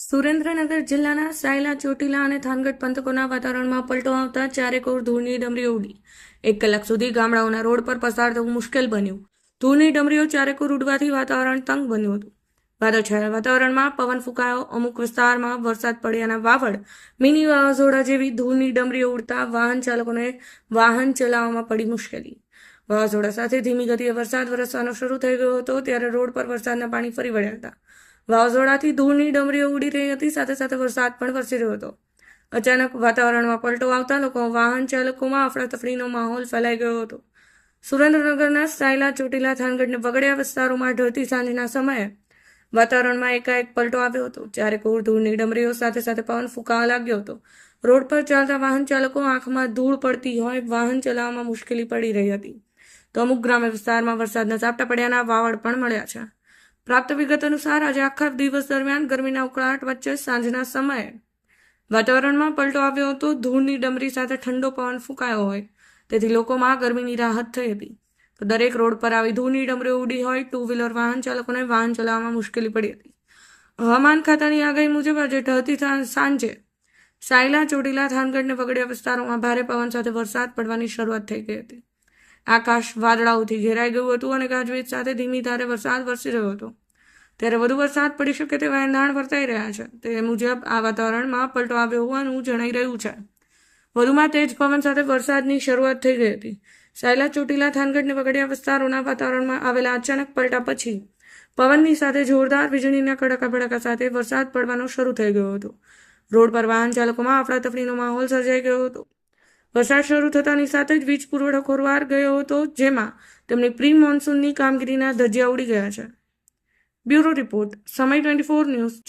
સુરેન્દ્રનગર જિલ્લાના સાયલા, ચોટીલા અને થાનગઢ પંથકોના વાતાવરણમાં પલટો આવતા ચારેકોર ધૂળની ડમરીઓ ઉડી. એક કલાક સુધી ગામડાઓના રોડ પર પસાર થવું મુશ્કેલ બન્યું. ધૂળની ડમરીઓ ચારેકોર ઉડવાથી વાતાવરણ તંગ બન્યું હતું. વાદળછાયા વાતાવરણમાં પવન ફૂંકાયો. અમુક વિસ્તારમાં વરસાદ પડ્યાના વાવડ, મિની વાવાઝોડા જેવી ધૂળની ડમરીઓ ઉડતા વાહન ચાલકોને વાહન ચલાવવામાં પડી મુશ્કેલી. વાવાઝોડા સાથે ધીમી ગતિએ વરસાદ વરસવાનો શરૂ થઈ ગયો હતો, ત્યારે રોડ પર વરસાદના પાણી ફરી વળ્યા હતા. વાવાઝોડાથી ધૂળની ડમરીઓ ઉડી રહી હતી, સાથે સાથે વરસાદ પણ વરસી રહ્યો હતો. અચાનક વાતાવરણમાં પલટો આવતા લોકો વાહન ચાલકોમાં અફડાતફડીનો માહોલ ફેલાઈ ગયો હતો. સુરેન્દ્રનગરના સાયલા ચોટીલા થાનગઢને બગડ્યા વિસ્તારોમાં ઢળતી સાંજના સમયે વાતાવરણમાં એકાએક પલટો આવ્યો હતો. જ્યારે કોર ધૂળની ડમરીઓ સાથે સાથે પવન ફૂંકાવા લાગ્યો હતો. રોડ પર ચાલતા વાહન ચાલકો આંખમાં ધૂળ પડતી હોય વાહન ચલાવવામાં મુશ્કેલી પડી રહી હતી. તો અમુક ગ્રામ્ય વિસ્તારમાં વરસાદના ઝાપટા પડ્યાના વાવડ પણ મળ્યા છે. પ્રાપ્ત વિગત અનુસાર આજે આખા દિવસ દરમિયાન ગરમીના ઉકળાટ વચ્ચે સાંજના સમયે વાતાવરણમાં પલટો આવ્યો હતો. ધૂળની ડમરી સાથે ઠંડો પવન ફૂંકાયો હોય તેથી લોકોમાં ગરમીની રાહત થઈ હતી. તો દરેક રોડ પર આવી ધૂળની ડમરી ઉડી હોય ટુ વ્હીલર વાહન ચાલકોને વાહન ચલાવવામાં મુશ્કેલી પડી હતી. હવામાન ખાતાની આગાહી મુજબ આજે ઢળતી સાંજે સાયલા, ચોટીલા થાનગઢને વગડ્યા વિસ્તારોમાં ભારે પવન સાથે વરસાદ પડવાની શરૂઆત થઈ ગઈ હતી. આકાશ વાદળાઓથી ઘેરાઈ ગયું હતું અને ગાજવીજ સાથે ધીમી ધારે વરસાદ વરસી રહ્યો હતો. ત્યારે વધુ વરસાદ પડી શકે તેવા એંધાણ વર્તાઈ રહ્યા છે. તે મુજબ આ વાતાવરણમાં પલટો આવ્યો હોવાનું જણાઈ રહ્યું છે. વધુમાં તેજ પવન સાથે વરસાદની શરૂઆત થઈ ગઈ હતી. સાયલા, ચોટીલા થાનગઢને વગડિયા વિસ્તારોના વાતાવરણમાં આવેલા અચાનક પલટા પછી પવનની સાથે જોરદાર વીજળીના કડાકા ભડાકા સાથે વરસાદ પડવાનો શરૂ થઈ ગયો હતો. રોડ પર વાહન ચાલકોમાં અફડાતફડીનો માહોલ સર્જાઈ ગયો હતો. વરસાદ શરૂ થતાની સાથે જ વીજ પુરવઠો ખોરવાર ગયો હતો, જેમાં તેમની પ્રી મોન્સૂનની કામગીરીના ધજિયા ઉડી ગયા છે. Bureau Report, Samai 24 News.